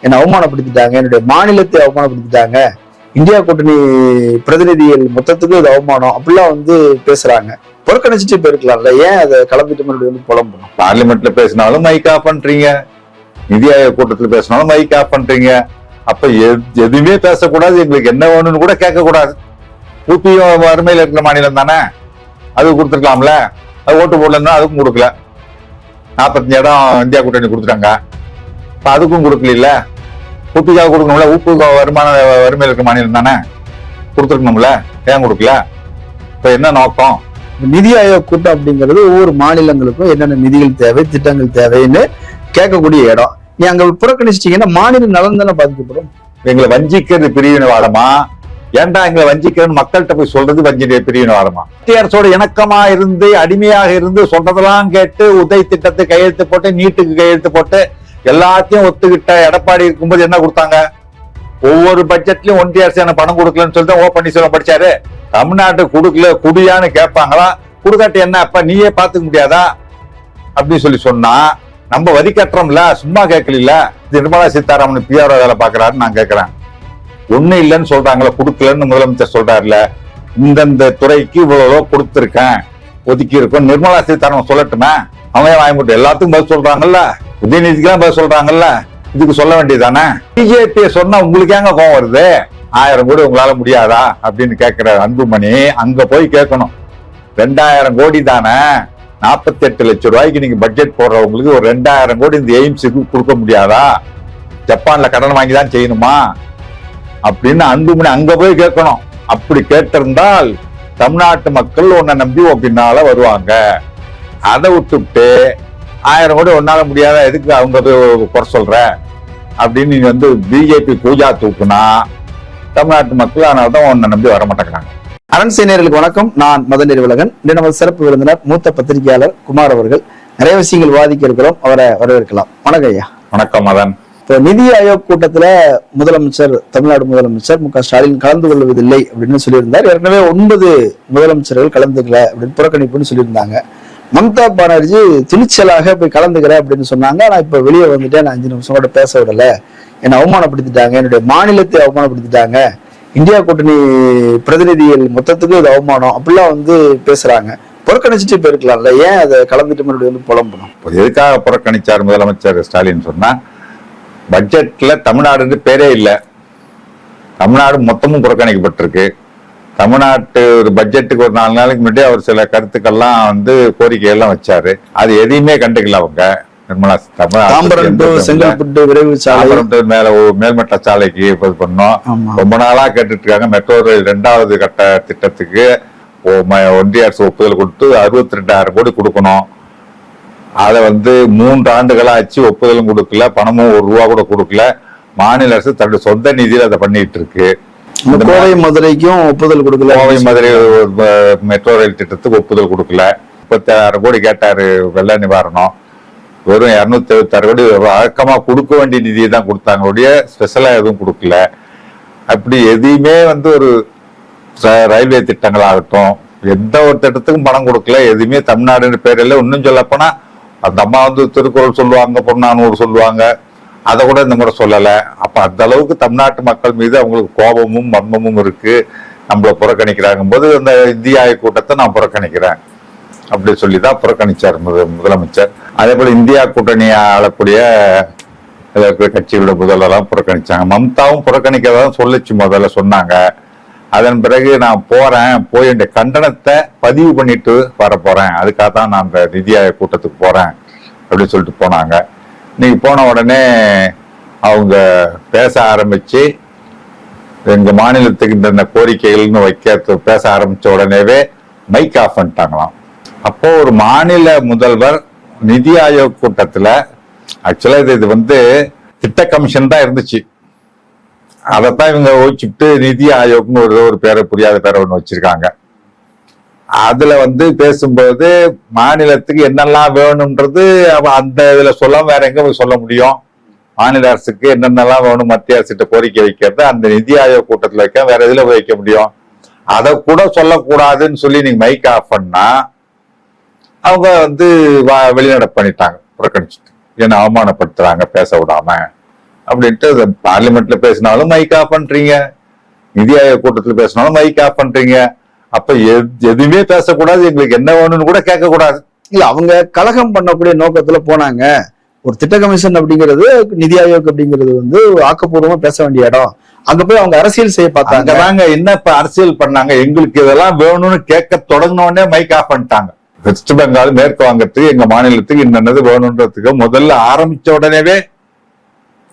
என்னை அவமானப்படுத்திட்டாங்க. என்னுடைய மாநிலத்தை அவமானப்படுத்திட்டாங்க. இந்தியா கூட்டணி பிரதிநிதிகள் மொத்தத்துக்கு இது அவமானம். அப்படிலாம் வந்து பேசுறாங்க. புறக்கணிச்சிட்டு போயிருக்கலாம்ல. ஏன் அதை கலந்துட்டு மறுபடியும் வந்து புலம்பணும்? பார்லிமெண்ட்ல பேசினாலும் மைக் ஆஃப் பண்றீங்க. நிதி ஆயோக கூட்டத்துல பேசினாலும் மைக் ஆஃப் பண்றீங்க. அப்ப எது- எதுவுமே பேசக்கூடாது. எங்களுக்கு என்ன வேணும்னு கூட கேட்க கூடாது ஊபியும் வறுமையில இருக்கிற மாநிலம் தானே? அது கொடுத்துருக்கலாம்ல. அது ஓட்டு போடலன்னா அதுக்கும் கொடுக்கல. நாற்பத்தஞ்சு இடம் இந்தியா கூட்டணி கொடுத்துட்டாங்க. இப்ப அதுக்கும் கொடுக்கல ஊப்பிக்காக கொடுக்கணும்ல? ஊப்பு வருமான வறுமையில் இருக்கிற மாநிலம் தானே? கொடுத்துருக்கணும்ல? ஏன் கொடுக்கல? இப்ப என்ன நோக்கம்? நிதி ஆயோக் கூட்டம் அப்படிங்கிறது ஒவ்வொரு மாநிலங்களுக்கும் என்னென்ன நிதிகள் தேவை திட்டங்கள் தேவைன்னு கேட்கக்கூடிய இடம். நீ அங்க புறக்கணிச்சிட்டீங்கன்னா மாநில நலன் தானே பாதிக்கப்படும். எங்களை வஞ்சிக்கிறது பிரிவினவாதமா? ஏன்டா எங்களை வஞ்சிக்கிறன்னு மக்கள்கிட்ட போய் சொல்றது வஞ்சி பிரிவினவாதமா? மத்திய அரசோட இணக்கமா இருந்து அடிமையாக இருந்து சொல்றதெல்லாம் கேட்டு உதய் திட்டத்தை கையெழுத்து போட்டு நீட்டுக்கு கையெழுத்து போட்டு எல்லாத்தையும் ஒத்துக்கிட்ட எடப்பாடி இருக்கும்போது என்ன கொடுத்தாங்க? ஒவ்வொரு பட்ஜெட்லயும் ஒன்றிய அரசு எனக்கு பணம் கொடுக்கலன்னு சொல்லிட்டு ஓ பன்னீர்செல்வம் படிச்சாரு. தமிழ்நாட்டு கொடுக்கல குடியான்னு கேட்பாங்களா கொடுக்காட்டி என்ன? அப்ப நீயே பாத்துக்க முடியாதா? அப்படின்னு சொல்லி சொன்னா நம்ம வரி கட்டுறோம்ல சும்மா கேட்கல நிர்மலா சீதாராமன் பிஆர் வேலை பாக்குறாருன்னு நான் கேட்கிறேன். ஒண்ணு இல்லைன்னு சொல்றாங்களே கொடுக்கலன்னு முதலமைச்சர் சொல்றாருல இந்தந்த துறைக்கு இவ்வளவு கொடுத்துருக்கேன் ஒதுக்கி இருக்கோம் நிர்மலா சீதாராமன் சொல்லட்டுமே? அவன் ஏன் வாங்கி எல்லாத்துக்கும் பதில் சொல்றாங்கல்ல. உதயநிதிக்கெல்லாம் பதில் சொல்றாங்கல்ல? இதுக்கு சொல்ல வேண்டியதானே பிஜேபி சொன்னா உங்களுக்கு ஏங்க கோவம் வருது? ஆயிரம் கோடி உங்களால முடியாதா? அப்படின்னு கேட்கிற அன்புமணி அங்க போய் கேட்கணும். ரெண்டாயிரம் கோடி தானே? நாற்பத்தி எட்டு லட்சம் ரூபாய்க்கு நீங்க பட்ஜெட் போடுறவங்களுக்கு ஒரு ரெண்டாயிரம் கோடி இந்த எய்ம்ஸுக்கு கொடுக்க முடியாதா? ஜப்பான்ல கடன் வாங்கி தான் செய்யணுமா? அப்படின்னு அன்புமணி அங்க போய் கேட்கணும். அப்படி கேட்டிருந்தால் தமிழ்நாட்டு மக்கள் உன்னை நம்பி பின்னால வருவாங்க. அதை விட்டுவிட்டு ஆயிரம் கோடி ஒன்னால முடியாத எதுக்கு அவங்க குறை சொல்ற? அப்படின்னு நீ வந்து பிஜேபி பூஜா தூக்குனா தமிழ்நாட்டு மக்கள் அதனால தான் உன்னை நம்பி வர மாட்டேங்கிறாங்க. அரண் சேனையர்களுக்கு வணக்கம். நான் மதன் நெறிவலகன் இன்று நமது சிறப்பு விருந்தினர் மூத்த பத்திரிகையாளர் குமார் அவர்கள் நிறைய விஷயங்கள் வாதிக்க இருக்கிறோம் அவரை வரவேற்கலாம். வணக்கம் ஐயா. வணக்கம் மதன். இப்போ நிதி ஆயோக் கூட்டத்துல முதலமைச்சர் தமிழ்நாடு முதலமைச்சர் மு க ஸ்டாலின் கலந்து கொள்வதில்லை அப்படின்னு சொல்லியிருந்தார். ஏற்கனவே ஒன்பது முதலமைச்சர்கள் கலந்துக்கல அப்படின்னு புறக்கணிப்புன்னு சொல்லியிருந்தாங்க. மம்தா பானர்ஜி துணிச்சலாக போய் கலந்துக்கிறேன் அப்படின்னு சொன்னாங்க. நான் இப்ப வெளியே வந்துட்டேன். நான் அஞ்சு நிமிஷம் கூட பேச விடல. என்னை அவமானப்படுத்திட்டாங்க. என்னுடைய மாநிலத்தை அவமானப்படுத்திட்டாங்க. இந்தியா கூட்டணி பிரதிநிதிகள் மொத்தத்துக்கு இது அவமானம். அப்படிலாம் வந்து பேசுறாங்க. புறக்கணிச்சுட்டு போயிருக்கலாம்ல ஏன் அதை கலந்துட்டு மறுபடியும் வந்து புலம்பணும்? இப்போ எதுக்காக புறக்கணிச்சார் முதலமைச்சர் ஸ்டாலின் சொன்னா பட்ஜெட்ல தமிழ்நாடுன்னு பேரே இல்லை. தமிழ்நாடு மொத்தமும் புறக்கணிக்கப்பட்டிருக்கு. தமிழ்நாட்டு ஒரு பட்ஜெட்டுக்கு ஒரு நாலு நாளைக்கு முன்னாடி அவர் சில கருத்துக்கள்லாம் வந்து கோரிக்கை எல்லாம் வச்சாரு. அது எதையுமே கண்டுக்கல அவங்க. நிர்மலா தாம்பரம் செங்கல்பட்டு விரைவு சாலை. மேல மேல்மட்ட சாலைக்கு இது பண்ணோம். ரொம்ப நாளா கேட்டுட்டு இருக்காங்க மெட்ரோ ரயில் ரெண்டாவது கட்ட திட்டத்துக்கு ஒன்றிய அரசு ஒப்புதல் கொடுத்து அறுபத்தி ரெண்டாயிரம் கோடி கொடுக்கணும். அதை வந்து மூன்று ஆண்டுகளா ஆச்சு ஒப்புதலும் கொடுக்கல. பணமும் ஒரு ரூபா கூட கொடுக்கல. மாநில அரசு தன்னுடைய சொந்த நிதியில அதை பண்ணிட்டு இருக்கு. கோவை மதுரைக்கும் ஒப்புதல் கொடுக்கல. கோவை மதுரை மெட்ரோ ரயில் திட்டத்துக்கு ஒப்புதல் கொடுக்கல. முப்பத்தாயிரம் கோடி கேட்டாரு வெள்ள நிவாரணம். வெறும் இருநூத்தி எழுபத்தாறு கோடி வழக்கமா கொடுக்க வேண்டிய நிதியை தான் கொடுத்தாங்க ஒழிய ஸ்பெஷலா எதுவும் கொடுக்கல. அப்படி எதையுமே வந்து ஒரு ரயில்வே திட்டங்களாகட்டும் எந்த ஒரு திட்டத்துக்கும் பணம் கொடுக்கல. எதுவுமே தமிழ்நாடுன்னு பேர் இல்லை. இன்னும் சொல்லப்போனா அந்த அம்மா வந்து திருக்குறள் சொல்லுவாங்க பொன்னானூறு சொல்லுவாங்க. அதை கூட இந்த முறை சொல்லலை. அப்போ அந்த அளவுக்கு தமிழ்நாட்டு மக்கள் மீது அவங்களுக்கு கோபமும் மர்மமும் இருக்கு. நம்மளை புறக்கணிக்கிறாங்க போது அந்த இந்திய கூட்டத்தை நான் புறக்கணிக்கிறேன். அப்படி சொல்லி தான் புறக்கணிச்சார் முதலமைச்சர். அதே போல் இந்தியா கூட்டணி ஆளக்கூடிய இருக்கிற கட்சிகளோட முதல்வரெல்லாம் புறக்கணிச்சாங்க. மம்தாவும் புறக்கணிக்கிறதா சொல்லிச்சு முதல்ல சொன்னாங்க. அதன் பிறகு நான் போறேன் போய் என் கண்டனத்தை பதிவு பண்ணிட்டு வர போறேன் அதுக்காக தான் நான் அந்த நிதி ஆயோக் கூட்டத்துக்கு போறேன். அப்படின்னு சொல்லிட்டு போனாங்க. இன்னைக்கு போன உடனே அவங்க பேச ஆரம்பிச்சு எங்க மாநிலத்துக்கு இந்த கோரிக்கைகள்னு வைக்க பேச ஆரம்பிச்ச உடனேவே மைக் ஆஃப் பண்ணிட்டாங்களாம். அப்போ ஒரு மாநில முதல்வர் நிதி ஆயோக் கூட்டத்துல ஆக்சுவலா இது இது வந்து திட்ட கமிஷன் தான் இருந்துச்சு. அதைத்தான் இவங்க ஓச்சுட்டு நிதி ஆயோக்னு ஒரு ஒரு பேரை புரியாத பேரை ஒன்று வச்சிருக்காங்க. அதுல வந்து பேசும்போது மாநிலத்துக்கு என்னெல்லாம் வேணும்ன்றது அந்த இதுல சொல்ல வேற எங்க சொல்ல முடியும்? மாநில அரசுக்கு என்னென்னலாம் வேணும்? மத்திய அரசிட்ட கோரிக்கை வைக்கிறது அந்த நிதி ஆயோக் கூட்டத்தில் வைக்க வேற எதுல போய் வைக்க முடியும்? அதை கூட சொல்லக்கூடாதுன்னு சொல்லி நீங்க மைக் ஆஃப் பண்ணா அவங்க வந்து வ- வெளிநடப்பு பண்ணிட்டாங்க புறக்கணிச்சுட்டு. என்ன அவமானப்படுத்துறாங்க பேச விடாம. அப்படின்ட்டு பார்லிமெண்ட்ல பேசினாலும் மைக் ஆஃப் பண்றீங்க. நிதி ஆயோக் கூட்டத்தில் பேசினாலும் மைக் ஆஃப் பண்றீங்க. அப்ப எது- எதுவுமே பேசக்கூடாது எங்களுக்கு என்ன வேணும்னு கூட கேட்க கூடாது இல்ல அவங்க கலகம் பண்ணக்கூடிய நோக்கத்துல போனாங்க. ஒரு திட்ட கமிஷன் அப்படிங்கிறது நிதி ஆயோக் அப்படிங்கிறது வந்து ஆக்கப்பூர்வமா பேச வேண்டிய இடம். அங்க போய் அவங்க அரசியல் செய்ய பார்த்தாங்க. அங்கதாங்க என்ன இப்ப அரசியல் பண்ணாங்க? எங்களுக்கு இதெல்லாம் வேணும்னு கேட்க தொடங்கின உடனே மைக் ஆஃப் பண்ணிட்டாங்க. வெஸ்ட் பெங்கால் மேற்கு வங்கத்துக்கு எங்க மாநிலத்துக்கு என்னென்னது வேணுன்றதுக்கு முதல்ல ஆரம்பிச்ச உடனேவே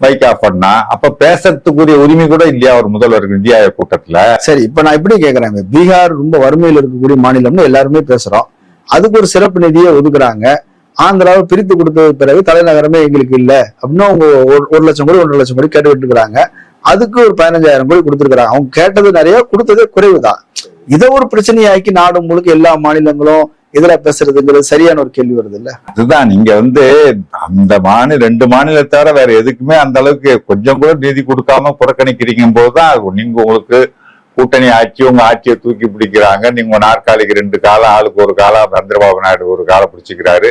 மைக் ஆஃப் பண்ணா அப்ப பேசுறதுக்குரிய உரிமை கூட இல்லையா ஒரு முதல்வருக்கு நிதி ஆயோக் கூட்டத்துல? சரி இப்ப நான் இப்படி கேக்குறேன் பீகார் ரொம்ப வறுமையில் இருக்கக்கூடிய மாநிலம்னு எல்லாருமே பேசுறோம். அதுக்கு ஒரு சிறப்பு நிதியை ஒதுக்குறாங்க. ஆந்திராவை பிரித்து கொடுத்தது பிறகு தலைநகரமே எங்களுக்கு இல்ல அப்படின்னு அவங்க ஒரு- ஒரு லட்சம் கோடி ஒன்றரை லட்சம் கோடி கேட்டுக்கிட்டு இருக்காங்க அதுக்கு ஒரு பதினஞ்சாயிரம் கோடி கொடுத்துருக்காங்க அவங்க கேட்டது நிறைய கொடுத்ததே குறைவுதான். இதை ஒரு பிரச்சனையாக்கி நாடு முழுக்க எல்லா மாநிலங்களும் எதிராக பேசுறதுங்கிறது சரியான ஒரு கேள்வி வருது இல்ல அதுதான் நீங்க வந்து அந்த மாநில ரெண்டு மாநிலத்தை வேற எதுக்குமே அந்த அளவுக்கு கொஞ்சம் கூட நிதி கொடுக்காம புறக்கணிக்கிறீங்க போதுதான் நீங்க உங்களுக்கு கூட்டணி ஆட்சி உங்க ஆட்சியை தூக்கி பிடிக்கிறாங்க. நீங்க நாற்காலிக்கு ரெண்டு காலம் ஆளுக்கு ஒரு காலம் சந்திரபாபு நாயுடு ஒரு காலம் பிடிச்சிக்கிறாரு.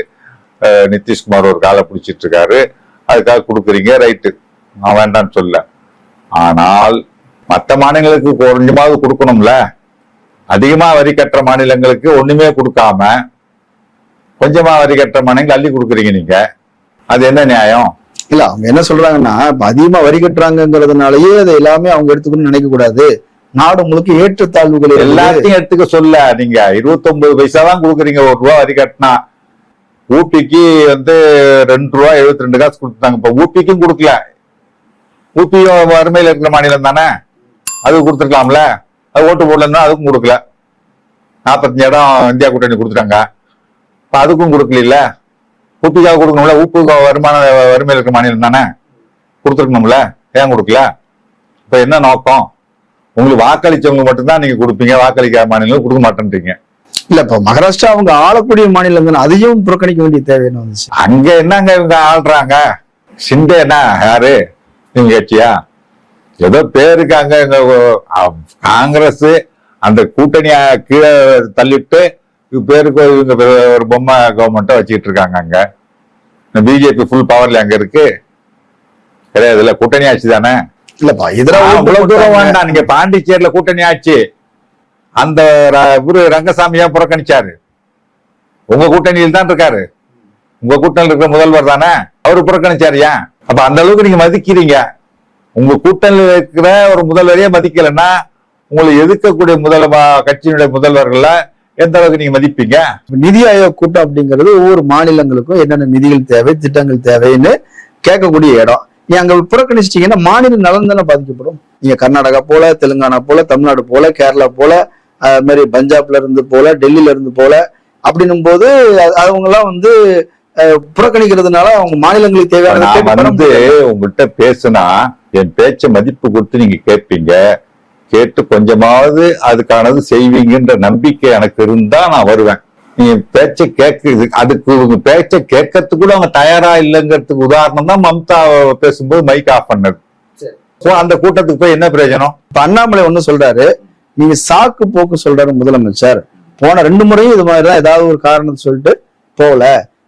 நிதிஷ்குமார் ஒரு காலம் பிடிச்சிட்டு இருக்காரு அதுக்காக கொடுக்குறீங்க ரைட்டு. நான் வேண்டாம்னு சொல்ல. ஆனால் மற்ற மாநிலங்களுக்கு கொஞ்சமாவது கொடுக்கணும்ல? அதிகமா வரி கட்டுற மாநிலங்களுக்கு ஒண்ணுமே கொடுக்காம கொஞ்சமா வரி கட்டுற மாநிலங்கள் அள்ளி கொடுக்குறீங்க நீங்க. அது என்ன நியாயம்? இல்ல அவங்க என்ன சொல்றாங்கன்னா இப்ப அதிகமா வரி கட்டுறாங்கிறதுனாலயே அதை எல்லாமே அவங்க எடுத்துக்கணும்னு நினைக்க கூடாது நாடு முழுக்க ஏற்றத்தாழ்வுகள். எல்லாத்தையும் எடுத்துக்க சொல்ல நீங்க 29 பைசா தான் கொடுக்குறீங்க. ஒரு ரூபா வரி கட்டினா ஊபிக்கு வந்து ரெண்டு ரூபா எழுபத்தி ரெண்டு காசு கொடுத்தாங்க இப்ப ஊபிக்கும் கொடுக்கல. ஊபியும் வறுமையில இருக்கிற மாநிலம் தானே? அது கொடுத்துருக்கலாம்ல. அது ஓட்டு போடலன்னா அதுக்கும் கொடுக்கல. நாற்பத்தஞ்சு இடம் இந்தியா கூட்டணி கொடுத்துட்டாங்க. இப்ப அதுக்கும் கொடுக்கல ஊப்பிக்காக கொடுக்கணும்ல? ஊப்பு வருமான வறுமையில் இருக்கிற மாநிலம் தானே? கொடுத்துருக்கணும்ல? ஏன் கொடுக்கல? இப்ப என்ன நோக்கம்? உங்களுக்கு வாக்களிச்சவங்க மட்டும்தான் நீங்க கொடுப்பீங்க. வாக்களிக்காத மாநிலம் கொடுக்க மாட்டேன்றீங்க. இல்ல இப்ப மகாராஷ்டிரா அவங்க ஆளக்கூடிய மாநிலம் தானே. அதையும் புறக்கணிக்க வேண்டிய தேவை என்ன வந்துச்சு? அங்க என்னங்க இவங்க ஆள்றாங்க? சிண்டேனா யாரு? இவங்க கட்சியா? ஏதோ பேருக்கு அங்க காங்கிரஸ் அந்த கூட்டணிய கீழே தள்ளிட்டு பேருக்கு இவங்க ஒரு பொம்மை கவர்மெண்ட்டை வச்சுக்கிட்டு இருக்காங்க அங்க. பிஜேபி ஃபுல் பவர்ல அங்க இருக்கு. கிடையாது இல்ல கூட்டணி ஆட்சி தானே? இல்லப்பா இதர அவ்வளவு தூரம் வேண்டாம். நீங்க பாண்டிச்சேரியில கூட்டணி ஆச்சு. அந்த ர- இவரு ரங்கசாமியா புறக்கணிச்சாரு? உங்க கூட்டணியில் தான் இருக்காரு. உங்க கூட்டணியில் இருக்கிற முதல்வர் தானே? அவரு புறக்கணிச்சாரு ஏன்? அப்ப அந்த அளவுக்கு நீங்க மதிக்கிறீங்க. உங்க கூட்டணியில் இருக்கிற ஒரு முதல்வரையே மதிக்கலைன்னா உங்களை எதிர்க்கக்கூடிய முதல் கட்சியினுடைய முதல்வர்கள எந்த அளவுக்கு நீங்க மதிப்பீங்க? நிதி ஆயோக் கூட்டம் அப்படிங்கிறது ஒவ்வொரு மாநிலங்களுக்கும் என்னென்ன நிதிகள் தேவை திட்டங்கள் தேவைன்னு கேட்கக்கூடிய இடம். நீ அங்க புறக்கணிச்சிட்டீங்கன்னா மாநில நலன் தானே பாதிக்கப்படும். நீங்க கர்நாடகா போல தெலுங்கானா போல தமிழ்நாடு போல கேரளா போல அது மாதிரி பஞ்சாப்ல இருந்து போல டெல்லியில இருந்து போல அப்படின்னும் போது அவங்க எல்லாம் வந்து புறக்கணிக்கிறதுனால அவங்க மாநிலங்களுக்கு தேவையான வந்து முடியாது. உங்ககிட்ட பேசுனா என் பேச்ச மதிப்பு கொடுத்து நீங்க கேட்பீங்க. கேட்டு கொஞ்சமாவது அதுக்கானது செய்வீங்கன்ற நம்பிக்கை எனக்கு இருந்தா நான் வருவேன். நீங்க பேச்ச கேட்க அதுக்கு உங்க பேச்ச கேட்கறதுக்கு கூட அவங்க தயாரா இல்லைங்கிறதுக்கு உதாரணம் தான் மம்தா பேசும்போது மைக் ஆஃப் பண்ணது. சோ அந்த கூட்டத்துக்கு போய் என்ன பிரயோஜனம்? இப்ப அண்ணாமலை ஒண்ணு சொல்றாரு. நீங்க சாக்கு போக்கு சொல்றாரு முதலமைச்சர். போன ரெண்டு முறையும் இது மாதிரி தான் ஏதாவது ஒரு காரணத்தை சொல்லிட்டு போகல.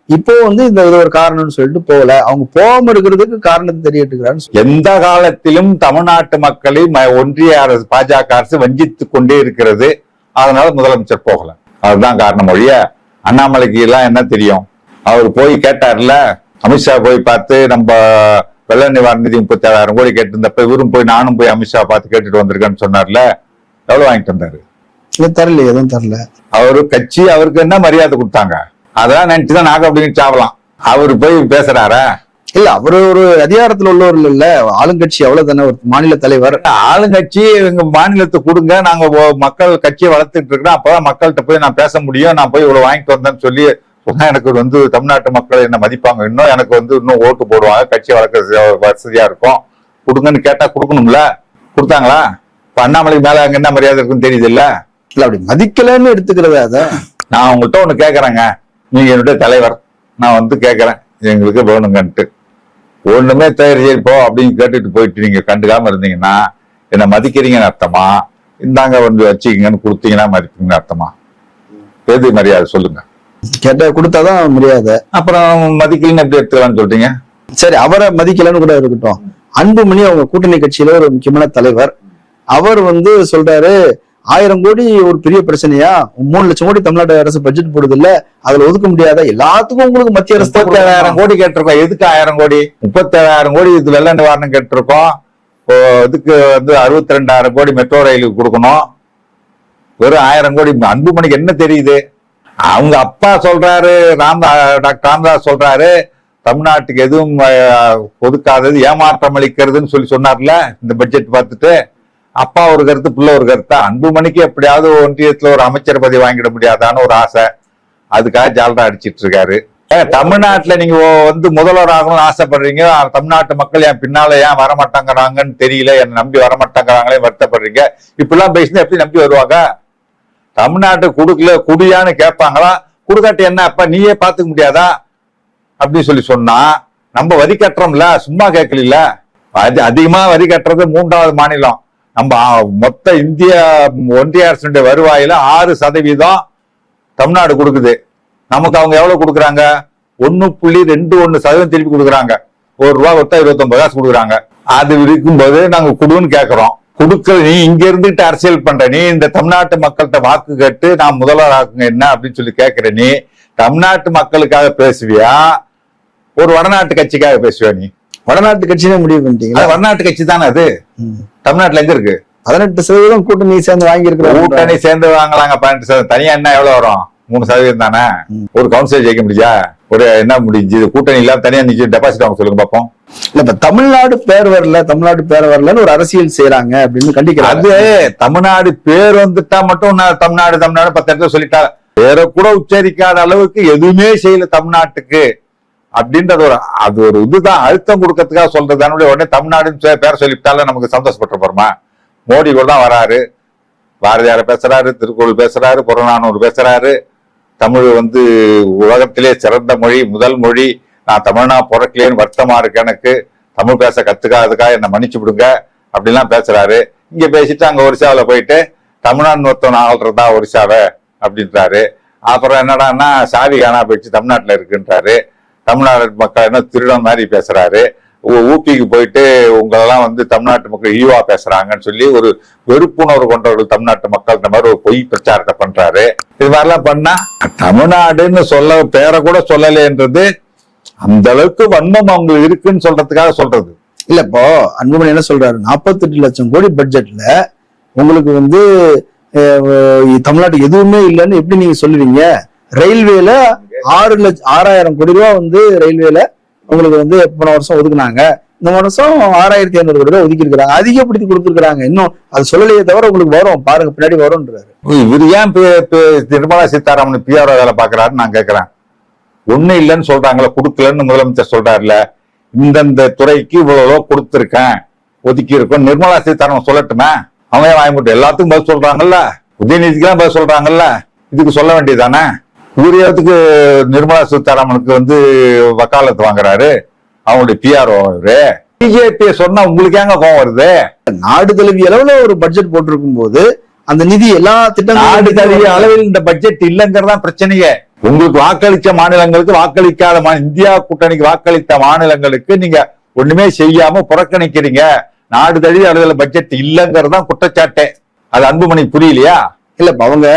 இப்போ வந்து இந்த இது ஒரு காரணம்னு சொல்லிட்டு போகல. அவங்க போகாம இருக்கிறதுக்கு காரணத்தை தெரியட்டுக்கிறான்னு எந்த காலத்திலும் தமிழ்நாட்டு மக்களை ம- ஒன்றிய அரசு பாஜக அரசு வஞ்சித்துக் கொண்டே இருக்கிறது. அதனால முதலமைச்சர் போகல. அதுதான் காரணம் ஒழிய அண்ணாமலைக்கு எல்லாம் என்ன தெரியும்? அவர் போய் கேட்டார்ல அமித்ஷா போய் பார்த்து நம்ம வெள்ள நிவாரண நிதி முப்பத்தி ஏழாயிரம் கோடி கேட்டிருந்தப்ப இவரும் போய் நானும் போய் அமித்ஷா பார்த்து கேட்டுட்டு வந்திருக்கேன்னு சொன்னார்ல எவ்வளவு வாங்கிட்டு வந்தாரு? தரல எதுவும் தரல. அவரு கட்சி அவருக்கு என்ன மரியாதை கொடுத்தாங்க? அதெல்லாம் நினைச்சுதான் நாங்க அப்படின்னு சாவலாம் அவரு போய் பேசுறாரா? இல்ல அவரு ஒரு அதிகாரத்துல உள்ளவர் இல்ல ஆளுங்கட்சி அவ்வளவுதானே ஒரு மாநில தலைவர். ஆளுங்கட்சி எங்க மாநிலத்தை கொடுங்க நாங்க மக்கள் கட்சியை வளர்த்துட்டு இருக்கிறோம் அப்பதான் மக்கள்கிட்ட போய் நான் பேச முடியும் நான் போய் இவ்வளவு வாங்கிட்டு வந்தேன்னு சொல்லி சொன்னா எனக்கு வந்து தமிழ்நாட்டு மக்கள் என்ன மதிப்பாங்க? இன்னும் எனக்கு வந்து இன்னும் ஓட்டு போடுவாங்க கட்சியை வளர்க்க வசதியா இருக்கும். கொடுங்கன்னு கேட்டா கொடுக்கணும்ல? கொடுத்தாங்களா? இப்ப அண்ணாமலை மேல அங்க என்ன மரியாதை இருக்குன்னு தெரியுது இல்ல இல்ல அப்படி மதிக்கலன்னு எடுத்துக்கிறத அத? நான் உங்கள்கிட்ட ஒண்ணு கேக்குறேங்க. நீங்க என்னுடைய தலைவர். நான் வந்து கேக்குறேன். எங்களுக்கு வேணுங்கன்ட்டு. ஒண்ணுமே சரி சரி போ அப்படின்னு கேட்டுட்டு போயிட்டு நீங்க கண்டுக்காம இருந்தீங்கன்னா என்ன மதிக்கிறீங்கன்னு அர்த்தமா? இந்தாங்க வந்து வச்சுக்கங்கன்னு கொடுத்தீங்கன்னா மதிப்பீங்கன்னு அர்த்தமா? எது மரியாதை சொல்லுங்க. கேட்ட கொடுத்தாதான் மரியாதை. அப்புறம் மதிக்கலன்னு எப்படி எடுத்துக்கலாம்னு சொல்றீங்க? சரி அவரை மதிக்கலன்னு கூட இருக்கட்டும். அன்புமணி அவங்க கூட்டணி கட்சியில ஒரு முக்கியமான தலைவர். அவர் வந்து சொல்றாரு ஆயிரம் கோடி ஒரு பெரிய பிரச்சனையா? மூணு லட்சம் கோடி தமிழ்நாடு அரசு பட்ஜெட் போடுது இல்ல அதுல ஒதுக்க முடியாத? எல்லாத்துக்கும் உங்களுக்கு மத்திய அரசு முப்பத்தேழாயிரம் கோடி கேட்டிருக்கோம். எதுக்கு ஆயிரம் கோடி? முப்பத்தேழாயிரம் கோடி இது வெள்ள நிவாரணம் கேட்டிருக்கோம். இப்போ இதுக்கு வந்து அறுபத்தி ரெண்டாயிரம் கோடி மெட்ரோ ரயிலுக்கு கொடுக்கணும். வெறும் ஆயிரம் கோடி. அன்புமணிக்கு என்ன தெரியுது? அவங்க அப்பா சொல்றாரு ராம் டாக்டர் ராமதாஸ் சொல்றாரு தமிழ்நாட்டுக்கு எதுவும் ஒதுக்காதது ஏமாற்றம் அளிக்கிறதுன்னு சொல்லி சொன்னார்ல இந்த பட்ஜெட் பார்த்துட்டு. அப்பா ஒரு கருத்து பிள்ளை ஒரு கருத்தா? அன்புமணிக்கு எப்படியாவது ஒன்றியத்துல ஒரு அமைச்சர் பதவி வாங்கிட முடியாதான்னு ஒரு ஆசை. அதுக்காக ஜால்ரா அடிச்சிட்டு இருக்காரு. தமிழ்நாட்டுல நீங்க வந்து முதல்வர் ஆகணும்னு ஆசைப்படுறீங்க. தமிழ்நாட்டு மக்கள் என் பின்னால ஏன் வரமாட்டாங்கிறாங்கன்னு தெரியல. என்ன நம்பி வரமாட்டாங்கிறாங்களே வருத்தப்படுறீங்க. இப்படிலாம் பேசினா எப்படி நம்பி வருவாங்க? தமிழ்நாட்டு குடுக்கல குடியான்னு கேட்பாங்களா? குடுக்காட்டி என்ன அப்ப நீயே பாத்துக்க முடியாதா? அப்படின்னு சொல்லி சொன்னா நம்ம வரி கட்டுறோம்ல சும்மா கேட்கல அது அதிகமா வரி கட்டுறது மூன்றாவது மாநிலம். நம்ம மொத்த இந்திய ஒன்றிய அரசுடைய வருவாயில ஆறு சதவீதம் தமிழ்நாடு கொடுக்குது. நமக்கு அவங்க எவ்வளவு கொடுக்குறாங்க? ஒன்னு புள்ளி ரெண்டு ஒன்னு சதவீதம் திருப்பி கொடுக்குறாங்க. ஒரு ரூபா கொடுத்தா இருபத்தொன்பது காசு கொடுக்குறாங்க. அது இருக்கும்போது நாங்க கொடுன்னு கேட்கறோம் கொடுக்க நீ இங்க இருந்துட்டு அரசியல் பண்ற நீ இந்த தமிழ்நாட்டு மக்கள்கிட்ட வாக்கு கேட்டு நான் முதல்வர் ஆக்குங்க என்ன அப்படின்னு சொல்லி கேட்கிற நீ தமிழ்நாட்டு மக்களுக்காக பேசுவியா? ஒரு வடநாட்டு கட்சிக்காக பேசுவியா நீ? வடநாட்டு கட்சியில முடிவு பண்ணிட்டீங்களா? அது வடநாட்டு கட்சி தானே அது. தமிழ்நாட்டுல எங்க இருக்கு? பதினெட்டு சதவீதம் கூட்டணி சேர்ந்து வாங்கி கூட்டணி சேர்ந்து வாங்கலாங்க பதினெட்டு சதவீதம். தனியா என்ன எவ்வளவு வரும்? மூணு சதவீதம் தானே. ஒரு கவுன்சிலர் ஜெயிக்க முடிஞ்சா? ஒரு என்ன முடிஞ்சு? கூட்டணி இல்லாம தனியா நிச்சு டெபாசிட் அவங்க சொல்லுங்க பாப்போம் இல்ல இப்ப தமிழ்நாடு பேர் வரல தமிழ்நாடு பேர் வரலன்னு ஒரு அரசியல் செய்யறாங்க அப்படின்னு கண்டிக்கிறாங்க. அது தமிழ்நாடு பேர் வந்துட்டா மட்டும் நான் தமிழ்நாடு தமிழ்நாடு பத்து இடத்துல சொல்லிட்டா பேரை கூட உச்சரிக்காத அளவுக்கு எதுவுமே செய்யல தமிழ்நாட்டுக்கு. அப்படின்றது ஒரு அது ஒரு இதுதான். அழுத்தம் கொடுக்கறதுக்காக சொல்றது. அதனுடைய உடனே தமிழ்நாடுன்னு பே- பேரை சொல்லிவிட்டால நமக்கு சந்தோஷப்பட்டு போறோமா? மோடி கூட தான் வராரு. பாரதியார பேசுறாரு திருக்குறள் பேசுறாரு புறநானூறு பேசுறாரு. தமிழ் வந்து உலகத்திலே சிறந்த மொழி முதல் மொழி. நான் தமிழ்னா பிறக்கலேன்னு வருத்தமா இருக்கு எனக்கு. தமிழ் பேச கத்துக்காததுக்காக என்னை மன்னிச்சு விடுங்க அப்படிலாம் பேசுறாரு. இங்க பேசிட்டு அங்க ஒரிசாவில் போயிட்டு தமிழ்நாடு ஒருத்தவன் ஆள்றதா ஒரிசாவை அப்படின்றாரு. அப்புறம் என்னடான்னா சாவி காணா போயிடுச்சு தமிழ்நாட்டில் இருக்குன்றாரு. தமிழ்நாடு மக்கள் என்ன திருடன் மாதிரி பேசுறாரு. ஊட்டிக்கு போயிட்டு உங்களெல்லாம் வந்து தமிழ்நாட்டு மக்கள் ஈவா பேசுறாங்கன்னு சொல்லி ஒரு வெறுப்புணர்வு கொண்டவர்கள் தமிழ்நாட்டு மக்கள் இந்த மாதிரி ஒரு பொய் பிரச்சாரத்தை பண்றாரு. இது மாதிரிலாம் பண்ணா தமிழ்நாடுன்னு சொல்ல பேரை கூட சொல்லலைன்றது அந்த அளவுக்கு வன்மம் அவங்களுக்கு இருக்குன்னு சொல்றதுக்காக சொல்றது. இல்ல இப்போ அன்புமணி என்ன சொல்றாரு? 48 லட்சம் கோடி பட்ஜெட்ல உங்களுக்கு வந்து தமிழ்நாட்டுக்கு எதுவுமே இல்லைன்னு எப்படி நீங்க சொல்லுவீங்க? ரயில்வேல ஆறு லட்சம் ஆறாயிரம் கோடி ரூபா வந்து ரயில்வேல உங்களுக்கு வந்து போன வருஷம் ஒதுக்குனாங்க. இந்த வருஷம் ஆறாயிரத்தி ஐநூறு கோடி ரூபா ஒதுக்கி இருக்கிறாங்க அதிகப்படுத்தி கொடுத்துருக்காங்க இன்னும் அது சொல்லலையே தவிர உங்களுக்கு வரும். பாருங்க பின்னாடி வரும்ன்றாரு. இவர் ஏன் நிர்மலா சீதாராமன் பிஆர் வேலை பாக்குறாருன்னு நான் கேக்குறேன். ஒண்ணு இல்லைன்னு சொல்றாங்களே கொடுக்கலன்னு முதலமைச்சர் சொல்றாருல இந்தந்த துறைக்கு இவ்வளவு கொடுத்திருக்கேன் ஒதுக்கி இருக்கோம் நிர்மலா சீதாராமன் சொல்லட்டுமே? அவன் ஏன் வாங்கி எல்லாத்துக்கும் பதில் சொல்றாங்கல்ல. உதயநிதிக்கெல்லாம் பதில் சொல்றாங்கல்ல. இதுக்கு சொல்ல வேண்டியதானே ஊதியத்துக்கு நிர்மலா சீதாராமனுக்கு வந்து வக்காலத்து வாங்குறாரு. அவங்களுடைய பிஆர்ஓ அவரு. பிஜேபி சொன்னா உங்களுக்கு ஏங்க கோவம் வருது? நாடு தழுவிய அளவுல ஒரு பட்ஜெட் போட்டிருக்கும் போது அந்த நிதி எல்லா நாடு திட்டங்களும் தழுவிய அளவில் இந்த பட்ஜெட் இல்லைங்கிறதா பிரச்சனையே. உங்களுக்கு வாக்களிச்ச மாநிலங்களுக்கு வாக்களிக்காத இந்தியா கூட்டணிக்கு வாக்களித்த மாநிலங்களுக்கு நீங்க ஒண்ணுமே செய்யாம புறக்கணிக்கிறீங்க. நாடு தழுவிய அளவில் பட்ஜெட் இல்லைங்கிறது தான் குற்றச்சாட்டே. அது அன்புமணி புரியலையா? இல்ல இப்ப அவங்க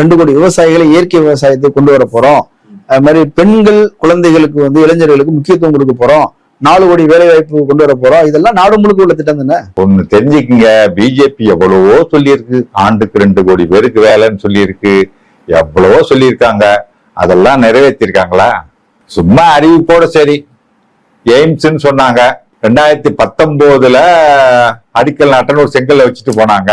ரெண்டு கோடி விவசாயிகளை இயற்கை விவசாயத்தை கொண்டு வர போறோம். அது மாதிரி பெண்கள் குழந்தைகளுக்கு வந்து இளைஞர்களுக்கு முக்கியத்துவம் கொடுக்க போறோம். நாலு கோடி வேலை வாய்ப்பு கொண்டு வர போறோம். இதெல்லாம் நாடு முழுக்க உள்ள திட்டம் தானே? ஒண்ணு தெரிஞ்சுக்கங்க. பிஜேபி எவ்வளவோ சொல்லியிருக்கு. ஆண்டுக்கு ரெண்டு கோடி பேருக்கு வேலைன்னு சொல்லியிருக்கு. எவ்வளவோ சொல்லியிருக்காங்க. அதெல்லாம் நிறைவேற்றிருக்காங்களா? சும்மா அறிவிப்போட சரி. எய்ம்ஸ்ன்னு சொன்னாங்க. ரெண்டாயிரத்தி பத்தொன்பதுல அடிக்கல் நாட்டன்னு ஒரு செங்கல்ல வச்சுட்டு போனாங்க.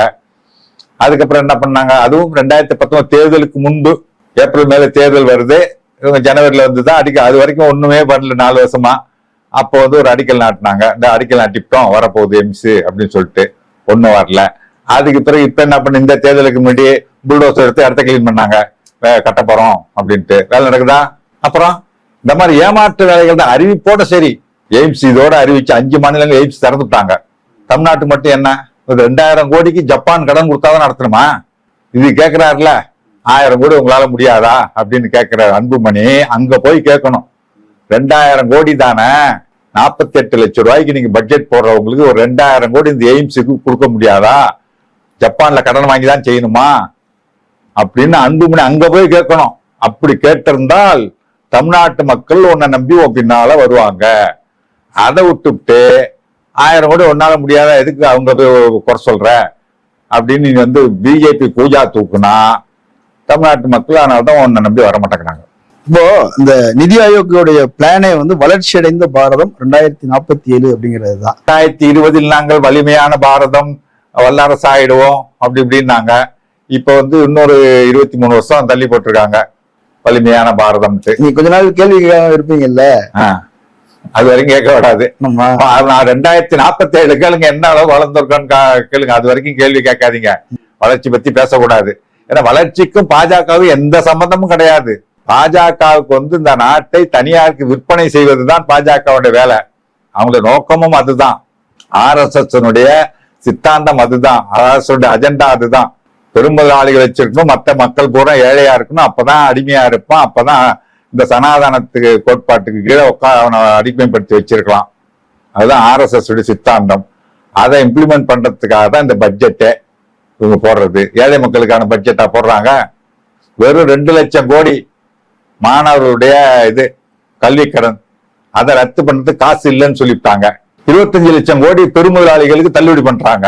அதுக்கப்புறம் என்ன பண்ணாங்க? அதுவும் ரெண்டாயிரத்தி பத்தொன்பது தேர்தலுக்கு முன்பு ஏப்ரல் மேல தேர்தல் வருது. இவங்க ஜனவரியில வந்து தான் அடிக்க அது வரைக்கும் ஒண்ணுமே பண்ணல நாலு வருஷமா. அப்போ வந்து ஒரு அடிக்கல் நாட்டினாங்க. இந்த அடிக்கல் நாட்டிவிட்டோம் வரப்போகுது எம்ஸ் அப்படின்னு சொல்லிட்டு. ஒண்ணும் வரல. அதுக்கு பிறகு இப்ப என்ன பண்ண இந்த தேர்தலுக்கு முன்னாடி புல்டோசர் எடுத்து இடத்த கிளீன் பண்ணாங்க. வே- கட்ட அப்படின்ட்டு. வேலை நடக்குதா? அப்புறம் இந்த மாதிரி ஏமாற்று வேலைகள் தான். அறிவிப்போட சரி. எய்ம்ஸ் இதோட அறிவிச்சு அஞ்சு மாநிலங்கள் எய்ம்ஸ் திறந்துட்டாங்க தமிழ்நாட்டு மட்டும் என்ன? ரெண்டாயிரம் கோடிக்கு ஜப்பான் கடன் கொடுத்தாதான் நடத்தணுமா? இது கேட்கிறாருல ஆயிரம் கோடி உங்களால முடியாதா? அப்படின்னு கேக்குற அன்புமணி. அங்க போய் கேட்கணும். ரெண்டாயிரம் கோடி தானே? நாற்பத்தி எட்டு லட்சம் ரூபாய்க்கு நீங்க பட்ஜெட் போடுறவங்களுக்கு ஒரு ரெண்டாயிரம் கோடி இந்த எய்ம்ஸுக்கு கொடுக்க முடியாதா? ஜப்பான்ல கடன் வாங்கி தான் செய்யணுமா? அப்படின்னு அன்புமணி அங்க போய் கேட்கணும். அப்படி கேட்டிருந்தால் தமிழ்நாட்டு மக்கள் உன்னை நம்பி உன் பின்னால வருவாங்க. அதை விட்டுவிட்டு ஆயிரம் கோடி ஒன்னால முடியாத எதுக்கு அவங்க போய் குறை சொல்ற? அப்படின்னு நீ வந்து பிஜேபி கூஜா தூக்குனா தமிழ்நாட்டு மக்கள் அதனால தான் உன்னை நம்பி வர மாட்டேங்கிறாங்க. இப்போ இந்த நிதி ஆயோக்கோடைய பிளானே வந்து வளர்ச்சி அடைந்த பாரதம் ரெண்டாயிரத்தி நாற்பத்தி ஏழு அப்படிங்கிறது தான் ரெண்டாயிரத்தி இருபதில் நாங்கள் வலிமையான பாரதம் வல்லரசு ஆயிடுவோம் அப்படி இப்படின்னாங்க. இப்ப வந்து இன்னொரு இருபத்தி மூணு வருஷம் தள்ளி போட்டிருக்காங்க வலிமையான பாரதம்ட்டு நீ கொஞ்ச நாள் கேள்வி இருப்பீங்கல்ல. அது வரைக்கும் கேட்க விடாது நான் ரெண்டாயிரத்தி நாற்பத்தி ஏழு கேளுங்க என்ன அளவு வளர்ந்துருக்கோன்னு கேளுங்க. அது வரைக்கும் கேள்வி கேட்காதீங்க. வளர்ச்சி பத்தி பேசக்கூடாது. ஏன்னா வளர்ச்சிக்கும் பாஜகவுக்கும் எந்த சம்பந்தமும் கிடையாது. பாஜகவுக்கு வந்து இந்த நாட்டை தனியாருக்கு விற்பனை செய்வதுதான் பாஜகவுடைய வேலை. அவங்களுடைய நோக்கமும் அதுதான். ஆர்எஸ்எஸ் சித்தாந்தம் அதுதான். ஆர்எஸ் அஜெண்டா அதுதான். பெரும்புதலாளிகள் வச்சிருக்கணும். மற்ற மக்கள் பூரா ஏழையா இருக்கணும். அப்பதான் அடிமையா இருப்பான். அப்பதான் இந்த சனாதனத்துக்கு கோட்பாட்டுக்கு கீழே உட்கா அவனை அடிமைப்படுத்தி வச்சிருக்கலாம். அதுதான் ஆர்எஸ்எஸ் உடைய சித்தாந்தம். அதை இம்ப்ளிமெண்ட் பண்றதுக்காக தான் இந்த பட்ஜெட்டே இவங்க போடுறது. ஏழை மக்களுக்கான பட்ஜெட்டா போடுறாங்க. வெறும் ரெண்டு லட்சம் கோடி மாணவர்களுடைய இது கல்விக்கடன் அதை ரத்து பண்றது காசு இல்லைன்னு சொல்லிவிட்டாங்க. இருபத்தஞ்சு லட்சம் கோடி பெருமுதலாளிகளுக்கு தள்ளுபடி பண்றாங்க.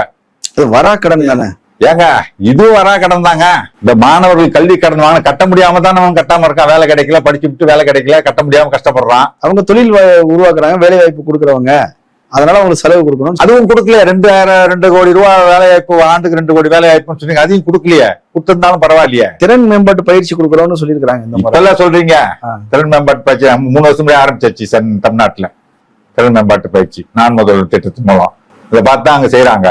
வராக்கடன் தானே? ஏங்க இது வரா கடன் தாங்க இந்த மாணவர்கள் கல்வி கடன் வாங்க கட்ட முடியாம தான் அவன் கட்டாம இருக்கான். வேலை கிடைக்கல படிச்சு விட்டு வேலை கிடைக்கல கட்ட முடியாம கஷ்டப்படுறான். அவங்க தொழில் உருவாக்குறாங்க வேலை வாய்ப்பு கொடுக்குறவங்க. அதனால அவங்களுக்கு செலவு கொடுக்கணும் அதுவும் கொடுக்கல ரெண்டு ரெண்டு கோடி ரூபாய் வேலை வாய்ப்பு ஆண்டுக்கு ரெண்டு கோடி வேலை வாய்ப்புன்னு சொன்னீங்க. அதையும் கொடுக்கலையே. கொடுத்திருந்தாலும் பரவாயில்லையே. திறன் மேம்பாட்டு பயிற்சி கொடுக்குறோம்னு சொல்லியிருக்காங்க இந்த இப்பெல்லாம் சொல்றீங்க. திறன் மேம்பாட்டு பயிற்சி மூணு வருஷம் ஆரம்பிச்சாச்சு சன் தமிழ்நாட்டுல. திறன் மேம்பாட்டு பயிற்சி. நான் முதல்வர் திட்டத்து மூலம். இதை பார்த்து அங்க செய்யறாங்க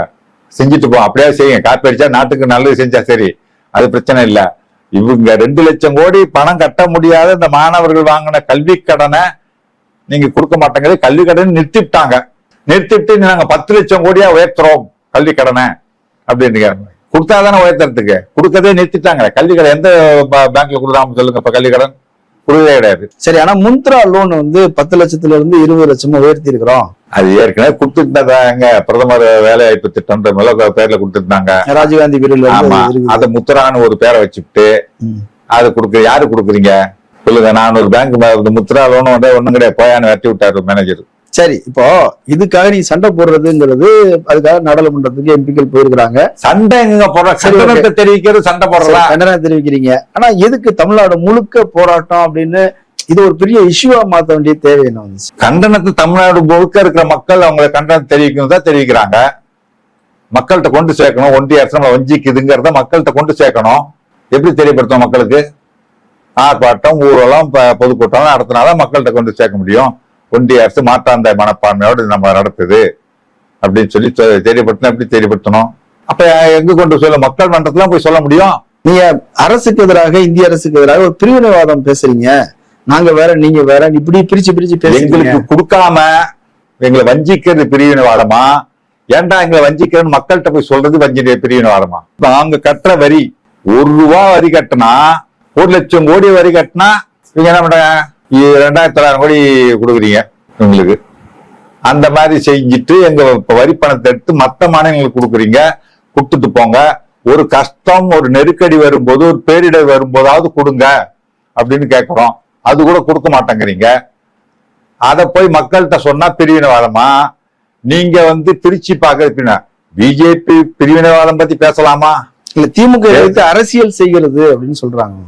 செஞ்சுட்டு போ. அப்படியே செய்யுங்க காப்பி அடிச்சா நாட்டுக்கு நல்லது செஞ்சா சரி. அது பிரச்சனை இல்லை. இவங்க ரெண்டு லட்சம் கோடி பணம் கட்ட முடியாத இந்த மாணவர்கள் வாங்கின கல்வி கடனை நீங்க கொடுக்க மாட்டேங்கிறது கல்வி கடன் நிறுத்திவிட்டாங்க நிறுத்திட்டு நாங்க பத்து லட்சம் கோடியா உயர்த்துறோம் கல்வி கடனை அப்படின்னு கொடுத்தாதானே உயர்த்துறதுக்கு. கொடுக்கறதே நிறுத்திட்டாங்க. கல்வி கடன் எந்த பேங்க்ல கொடுக்காம சொல்லுங்க இப்ப கல்வி கடன்? கொடுக்கவே கிடையாது சரி ஆனா முந்த்ரா லோன் வந்து பத்து லட்சத்துல இருந்து இருபது லட்சமா உயர்த்தி இருக்கிறோம் அது ஏற்கனவே கொடுத்துருந்தாங்க பிரதமர் வேலை வாய்ப்பு திட்டம்ன்ற மேல பேர்ல கொடுத்துருந்தாங்க. ராஜீவ்காந்தி பீரியட்ல ஆமா. அது முத்ரான்னு ஒரு பேரை வச்சுட்டு ம். அது கொடுக்க யாரு கொடுக்குறீங்க? சொல்லுங்க நான் ஒரு பேங்க் முத்ரா லோன் வந்து ஒண்ணும் கிடையாது. போயான்னு வெட்டி விட்டாரு மேனேஜர் சரி இப்போ இதுக்காக நீ சண்டை போடுறதுங்கிறது அதுக்காக நாடாளுமன்றத்துக்கு எம்பிக்கள் போயிருக்கிறாங்க. சண்டை எங்க போடுற. கண்டனத்தை தெரிவிக்கிறது சண்டை போடுறதா? கண்டனம் தெரிவிக்கிறீங்க. ஆனா எதுக்கு தமிழ்நாடு முழுக்க போராட்டம் அப்படின்னு இது ஒரு பெரிய இஷ்யூவா மாத்த வேண்டிய தேவை என்ன வந்துச்சு? கண்டனத்தை தமிழ்நாடு முழுக்க இருக்கிற மக்கள் அவங்களை கண்டனம் தெரிவிக்கணும் தான் தெரிவிக்கிறாங்க. மக்கள்கிட்ட கொண்டு சேர்க்கணும். ஒன்றிய அரசு நம்மளை வஞ்சிக்குதுங்கிறத மக்கள்கிட்ட கொண்டு சேர்க்கணும். எப்படி தெரியப்படுத்தும் மக்களுக்கு? ஆர்ப்பாட்டம் ஊர்வலம் பொதுக்கூட்டம் நடத்தினாதான் மக்கள்கிட்ட கொண்டு சேர்க்க முடியும். ஒன்றிய அரசு மாற்றாந்த மனப்பான்மையோடு நம்ம நடத்துது அப்படின்னு சொல்லி தெ- தெரியப்படுத்தினா எப்படி தெரியப்படுத்தணும்? அப்ப எங்க கொண்டு சொல்ல மக்கள் மன்றத்துல போய் சொல்ல முடியும்? நீங்க அரசுக்கு எதிராக இந்திய அரசுக்கு எதிராக ஒரு பிரிவினைவாதம் பேசுறீங்க. நாங்க வேற நீங்க வேற இப்படி பிரிச்சு பிரிச்சு எங்களுக்கு கொடுக்காம எங்களை வஞ்சிக்கிறது பிரிவினைவாதமா? ஏன்டா எங்களை வஞ்சிக்கிறன்னு மக்கள்கிட்ட போய் சொல்றது வஞ்சி பிரிவினைவாதமா? நாங்க கட்டுற வரி ஒரு ரூபா வரி கட்டினா ஒரு லட்சம் கோடி வரி கட்டினா இவங்க என்ன பண்றாங்க? ரெண்டாயிரத்தி தொள்ளாயிரம் கோடி கொடுக்குறீங்க உங்களுக்கு. அந்த மாதிரி செஞ்சுட்டு எங்க வரி பணத்தை எடுத்து மத்த மாநிலங்களுக்கு கொடுக்குறீங்க கொடுத்துட்டு போங்க. ஒரு கஷ்டம் ஒரு நெருக்கடி வரும்போது ஒரு பேரிடர் வரும்போதாவது கொடுங்க அப்படின்னு கேட்கிறோம் அது கூட கொடுக்க மாட்டேங்கிறீங்க. அதை போய் மக்கள்கிட்ட சொன்னா பிரிவினைவாதமா? நீங்க வந்து பிரிச்சு பாக்குறது பிஜேபி பிரிவினைவாதம் பத்தி பேசலாமா? இல்ல திமுக எடுத்து அரசியல் செய்கிறது அப்படின்னு சொல்றாங்க.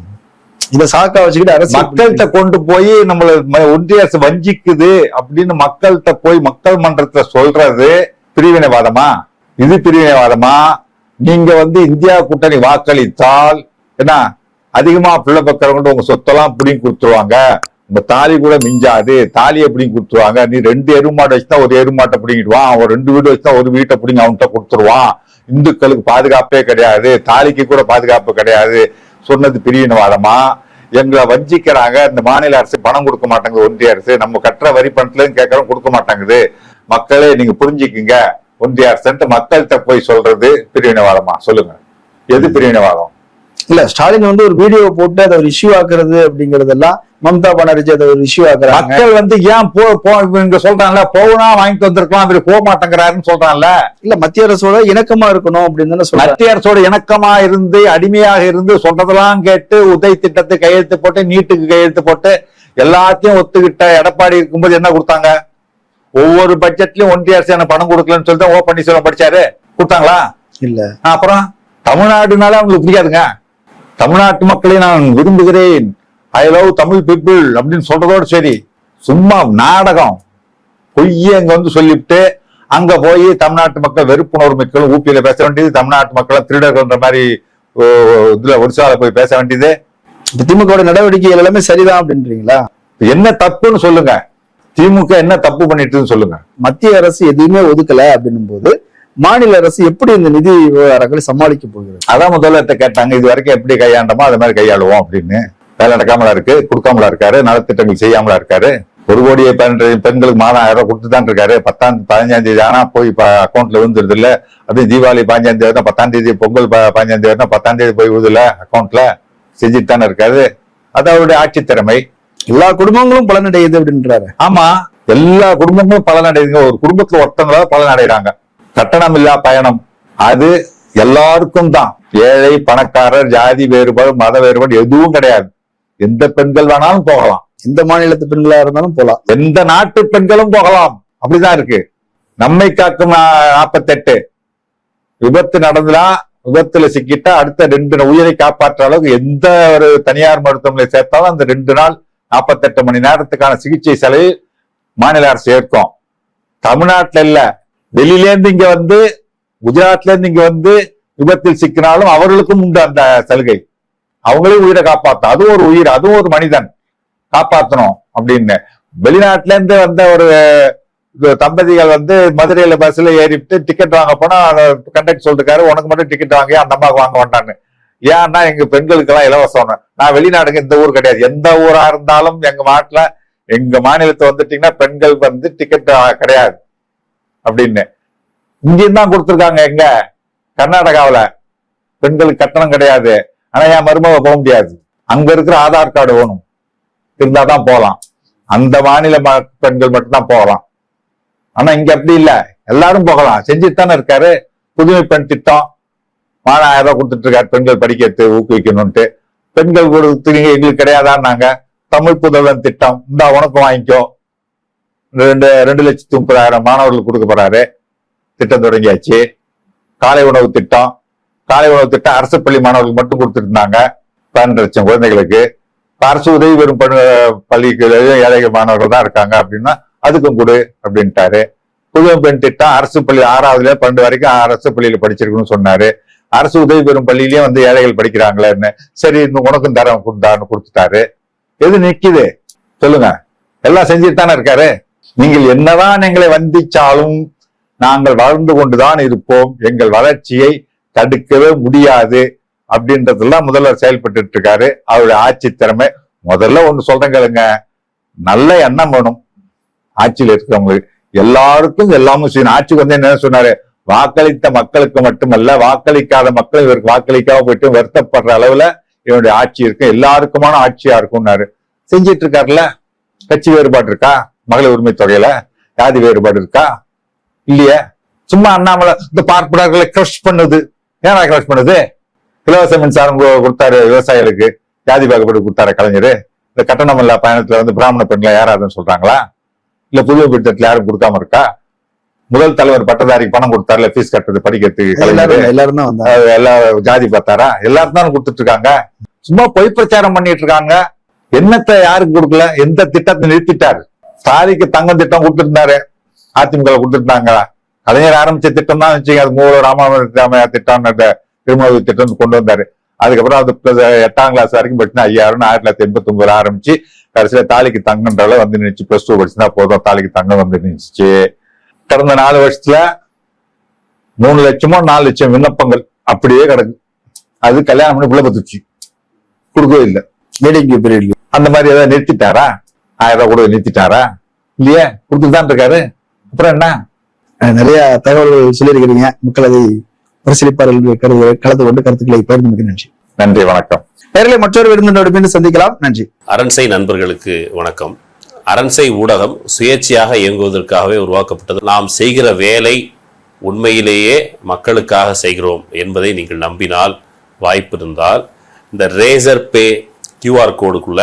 இத சாக்கா வச்சுக்கிட்டு அரசியல் மக்கள்கிட்ட கொண்டு போய் நம்மள ஒன்றிய அரசு வஞ்சிக்குது அப்படின்னு மக்கள்கிட்ட போய் மக்கள் மன்றத்துல சொல்றது பிரிவினைவாதமா? இது பிரிவினைவாதமா? நீங்க வந்து இந்தியா கூட்டணி வாக்களித்தால் என்ன? அதிகமா பிள்ளை பக்கிறவங்க உங்க சொத்தெல்லாம் பிடிங்கி கொடுத்துருவாங்க. உங்க தாலி கூட மிஞ்சாது. தாலியை பிடிங்கி கொடுத்துருவாங்க. நீ ரெண்டு எருமாட்டை வச்சுதான் ஒரு எருமாட்டை பிடிங்கிடுவான் அவன் ரெண்டு வீடு வச்சுதான் ஒரு வீட்டை பிடிங்கி அவன்கிட்ட கொடுத்துருவான். இந்துக்களுக்கு பாதுகாப்பே கிடையாது. தாலிக்கு கூட பாதுகாப்பு கிடையாது. சொன்னது பிரிவினவாதமா எங்களை வஞ்சிக்கிறாங்க இந்த மாநில அரசு பணம் கொடுக்க மாட்டேங்குது ஒன்றிய அரசு. நம்ம கட்டுற வரி பணத்துலயும் கேட்கறோம் கொடுக்க மாட்டேங்குது. மக்களே நீங்க புரிஞ்சுக்குங்க. ஒன்றிய அரசு மக்கள்கிட்ட போய் சொல்றது பிரிவினவாதமா சொல்லுங்க. எது பிரிவினவாதம் இல்ல ஸ்டாலின் வந்து ஒரு வீடியோ போட்டு அதை ஒரு இஷ்யூ ஆக்குறது அப்படிங்கறதெல்லாம் மம்தா பானர்ஜி அதை ஒரு இஷ்யூ ஆக்குறாங்க. மக்கள் வந்து ஏன் போ போ இங்க சொல்றான்ல போனா வாங்கிட்டு வந்திருக்கலாம் அவர் போக மாட்டேங்கிறாருன்னு சொல்றான்ல இல்ல மத்திய அரசோட இணக்கமா இருக்கணும் அப்படின்னு தானே மத்திய அரசோட இணக்கமா இருந்து அடிமையாக இருந்து சொல்றதெல்லாம் கேட்டு உதய் திட்டத்தை கையெழுத்து போட்டு நீட்டுக்கு கையெழுத்து போட்டு எல்லாத்தையும் ஒத்துக்கிட்ட எடப்பாடி இருக்கும்போது என்ன கொடுத்தாங்க? ஒவ்வொரு பட்ஜெட்லயும் ஒன்றிய அரசு எனக்கு பணம் கொடுக்கலன்னு சொல்லிட்டு ஓ பன்னீர்செல்வம் படிச்சாரு. கொடுத்தாங்களா? இல்ல. அப்புறம் தமிழ்நாடுனால அவங்களுக்கு பிடிக்காதுங்க தமிழ்நாட்டு மக்களை நான் விரும்புகிறேன். ஐ லவ் தமிழ் பீப்புள் அப்படின்னு சொல்றதோட சரி. சும்மா நாடகம். பொய்ய அங்க வந்து சொல்லிவிட்டு அங்க போய் தமிழ்நாட்டு மக்கள் வெறுப்புணர்வு மக்கள் ஊப்பியில பேச வேண்டியது தமிழ்நாட்டு மக்களை திருடர்கள்ன்ற மாதிரி இதுல ஒரிசால போய் பேச வேண்டியது. திமுக நடவடிக்கைகள் எல்லாமே சரிதான் அப்படின்றீங்களா? என்ன தப்புன்னு சொல்லுங்க. திமுக என்ன தப்பு பண்ணிட்டுன்னு சொல்லுங்க. மத்திய அரசு எதுவுமே ஒதுக்கல அப்படின்னும் போது மாநில அரசு எப்படி இந்த நிதி விவகாரங்களை சமாளிக்க போகிறது? அதான் முதல்ல கேட்டாங்க இது வரைக்கும் எப்படி கையாண்டோமோ அது மாதிரி கையாளுவோம் அப்படின்னு. வேலை நடக்காமலா இருக்கு கொடுக்காமலா இருக்காரு நலத்திட்டங்கள் செய்யாமலா இருக்காரு. ஒரு கோடியை பன்னெண்டு பெண்களுக்கு மாதம் ஆயிரம் ரூபாய் கொடுத்து தான் இருக்காரு. பத்தாம் பதினஞ்சாம் தேதி ஆனா போய் அக்கௌண்ட்ல விழுந்துருது இல்ல. அது தீபாவளி பதினஞ்சாம் தேதி பத்தாம் தேதி பொங்கல் பதினஞ்சாம் தேதி பத்தாம் தேதி போய் விழுதுல அக்கௌண்ட்ல செஞ்சுட்டு தானே இருக்காரு. அது அவருடைய ஆட்சி திறமை. எல்லா குடும்பங்களும் பலனடையுது அப்படின்றாரு. ஆமா எல்லா குடும்பங்களும் பலனடையுங்க ஒரு குடும்பத்துல ஒருத்தவங்களாவது பலனடைகிறாங்க கட்டணம் இல்லா பயணம். அது எல்லாருக்கும் தான். ஏழை பணக்காரர் ஜாதி வேறுபாடு மத வேறுபாடு எதுவும் கிடையாது. எந்த பெண்கள் வேணாலும் போகலாம். எந்த மாநிலத்து பெண்களா இருந்தாலும் போலாம் எந்த நாட்டு பெண்களும் போகலாம். அப்படிதான் இருக்கு. நம்மை காக்கும் நாற்பத்தெட்டு விபத்து நடந்தா விபத்துல சிக்கிட்டா அடுத்த ரெண்டு உயிரை காப்பாற்ற அளவுக்கு எந்த ஒரு தனியார் மருத்துவமனை சேர்த்தாலும் அந்த ரெண்டு நாள் நாற்பத்தெட்டு மணி நேரத்துக்கான சிகிச்சை செலவு மாநில அரசு ஏற்கும். தமிழ்நாட்டுல இல்ல. வெளியில இருந்து இங்க வந்து குஜராத்ல இருந்து இங்க வந்து விபத்தில் சிக்கினாலும் அவர்களுக்கும் உண்டு அந்த சலுகை. அவங்களே உயிரை காப்பாத்தும் அதுவும் ஒரு உயிர் அதுவும் ஒரு மனிதன். காப்பாத்தணும் அப்படின்னு. வெளிநாட்டுல இருந்து வந்த ஒரு தம்பதிகள் வந்து மதுரையில பஸ்ல ஏறிட்டு டிக்கெட் வாங்க போனா கண்டக்டர் சொல்லிருக்காரு உனக்கு மட்டும் டிக்கெட் வாங்க அந்த அம்மாவுக்கு வாங்க வேண்டான்னு ஏன்னா எங்க பெண்களுக்கு எல்லாம் இலவசம் நான் வெளிநாடுங்க இந்த ஊர் கிடையாது. எந்த ஊரா இருந்தாலும் எங்க நாட்டுல எங்க மாநிலத்தை வந்துட்டீங்கன்னா பெண்கள் வந்து டிக்கெட் கிடையாது. அப்படின்னு. இங்கேயும் தான் கொடுத்துருக்காங்க எங்க? கர்நாடகாவில். பெண்களுக்கு கட்டணம் கிடையாது. ஆனா என் மருமக போக முடியாது. அங்க இருக்கிற ஆதார் கார்டு வேணும். இருந்தாதான் போகலாம் அந்த மாநில ம- பெண்கள் மட்டும்தான் போகலாம். ஆனா இங்க அப்படி இல்லை. எல்லாரும் போகலாம். செஞ்சுட்டு தானே இருக்காரு. புதுமை பெண் திட்டம். மாதம் ஆயிரம் ரூபாய் கொடுத்துட்டு இருக்காரு பெண்கள் படிக்கிறது ஊக்குவிக்கணும்ட்டு பெண்கள் கொடுத்துறீங்க எங்களுக்கு கிடையாதான்னாங்க. தமிழ் புதல்வன் திட்டம். இந்தா உனக்கு வாங்கிக்கோ. ரெண்டு ரெண்டு லட்சத்தி முப்பதாயிரம் மாணவர்களுக்கு கொடுக்க போறாரு. திட்டம் தொடங்கியாச்சு. காலை உணவு திட்டம். காலை உணவு திட்டம் அரசு பள்ளி மாணவர்களுக்கு மட்டும் கொடுத்துட்டு இருந்தாங்க லட்சம் குழந்தைகளுக்கு. அரசு உதவி பெறும் பணி- பள்ளிக்கு ஏழைகள் மாணவர்கள் தான் இருக்காங்க அப்படின்னா அதுக்கும் கொடு அப்படின்ட்டாரு. புதுவை பெண் திட்டம் அரசு பள்ளி ஆறாவதுல பன்னெண்டு வரைக்கும் அரசு பள்ளியில படிச்சிருக்கணும்னு சொன்னாரு. அரசு உதவி பெறும் பள்ளியிலயே வந்து ஏழைகள் படிக்கிறாங்களேன்னு சரி இன்னும் உனக்கும் தரம் கொடுத்தான்னு கொடுத்துட்டாரு. எது நிக்குது? சொல்லுங்க. எல்லாம் செஞ்சுட்டு தானே இருக்காரு? நீங்கள் என்னதான் எங்களை வந்திச்சாலும் நாங்கள் வளர்ந்து கொண்டுதான் இருப்போம். எங்கள் வளர்ச்சியை தடுக்கவே முடியாது அப்படின்றதெல்லாம் முதல்வர் செயல்பட்டு இருக்காரு. அவருடைய ஆட்சி திறமை முதல்ல ஒண்ணு சொல்றேன் கேளுங்க. நல்ல எண்ணம் வேணும். ஆட்சியில் இருக்கிறவங்களுக்கு. எல்லாருக்கும் எல்லாமும் செய்யணும். ஆட்சிக்கு வந்து என்ன சொன்னாரு? வாக்களித்த மக்களுக்கு மட்டுமல்ல வாக்களிக்காத மக்கள் இவருக்கு வாக்களிக்காம போயிட்டு வருத்தப்படுற அளவுல இவனுடைய ஆட்சி இருக்கு. எல்லாருக்குமான ஆட்சியா இருக்கும்னாரு. செஞ்சிட்டு இருக்காருல்ல? கட்சி வேறுபாடு இருக்கா? மகளிர் உரிமை தொகையில ஜாதி வேறுபாடு இருக்கா? இல்லையே. சும்மா அண்ணாமலை இந்த பார்ப்பனர்களை கிரஷ் பண்ணுது. ஏன்னா கிரஷ் பண்ணுது? இலவச மின்சாரம் கொடுத்தாரு விவசாயிகளுக்கு. ஜாதி பாகுபாடு கொடுத்தாரு கலைஞர். இந்த கட்டணம் இல்ல பயணத்துல வந்து பிராமண பெண்களை யாராதுன்னு சொல்றாங்களா? இல்ல புதுவை திட்டத்துல யாரும் கொடுக்காம இருக்கா? முதல் தலைவர் பட்டதாரிக்கு பணம் கொடுத்தாருல ஃபீஸ் கட்டுறது படிக்கிறதுக்கு எல்லாரும் எல்லா ஜாதி பார்த்தாரா? எல்லாரும் தான் கொடுத்துட்டு இருக்காங்க. சும்மா பொய் பிரச்சாரம் பண்ணிட்டு இருக்காங்க. என்னத்தை யாருக்கு கொடுக்கல? எந்த திட்டத்தை நிறுத்திட்டாரு? சாதிக்கு தங்கம் திட்டம் கொடுத்துருந்தாரு. அதிமுக கொடுத்துருந்தாங்க. கலைஞர் ஆரம்பிச்ச திட்டம் தான் வச்சுங்க அது மூல ராமாமிர திட்டம் திருமண திட்டம் கொண்டு வந்தாரு. அதுக்கப்புறம் அது எட்டாம் கிளாஸ் வரைக்கும் படிச்சுனா ஐயாயிரம் ஆயிரத்தி தொள்ளாயிரத்தி எண்பத்தி ஒன்பதுல ஆரம்பிச்சு கடைசியில தாலிக்கு தங்கன்றளவு வந்து நின்றுச்சு பிளஸ் டூ படிச்சுனா போதும். தாலிக்கு தங்கம் வந்து நின்றுச்சு கடந்த நாலு வருஷத்துல மூணு லட்சமோ நாலு லட்சம் விண்ணப்பங்கள் அப்படியே கிடக்கு. அது கல்யாணம் பண்ணி புள்ள பத்துச்சு கொடுக்கவே இல்லை. பீரியட்ல அந்த மாதிரி ஏதாவது நிறுத்திட்டாரா? ஆயிரம் ரூபாய் கூட நிறுத்திட்டாரா? இல்லையே கொடுத்துட்டு தான் இருக்காரு அப்புறம் என்ன? நிறைய தகவல்கள் சொல்லியிருக்கிறீங்க. மக்கள் அதை பரிசீலிப்பார்கள் கருது கலந்து கொண்டு கருத்துக்களை பகிர்ந்து மிக்க நன்றி. நன்றி வணக்கம். நேரில் மற்றொரு விருந்தினோடு மீண்டும் சந்திக்கலாம். நன்றி. அரண்சை நண்பர்களுக்கு வணக்கம். அரண்சை ஊடகம் சுயேட்சையாக இயங்குவதற்காகவே உருவாக்கப்பட்டது. நாம் செய்கிற வேலை உண்மையிலேயே மக்களுக்காக செய்கிறோம் என்பதை நீங்கள் நம்பினால் வாய்ப்பு இருந்தால் இந்த ரேசர் பே கியூஆர் கோடுக்குள்ள